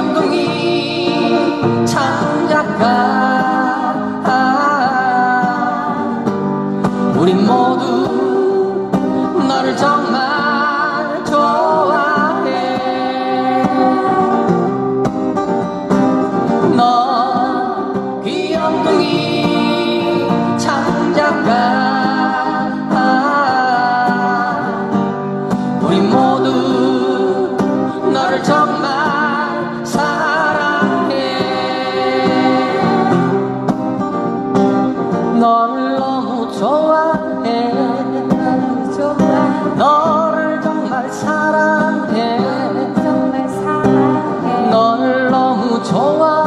감동이 창작가. 우리 모두 너를 정말 좋아해. 너 귀염둥이 창작가. 우린 모두 너를 정말 좋아해. 너를 정말 사랑해. 널 너무 좋아해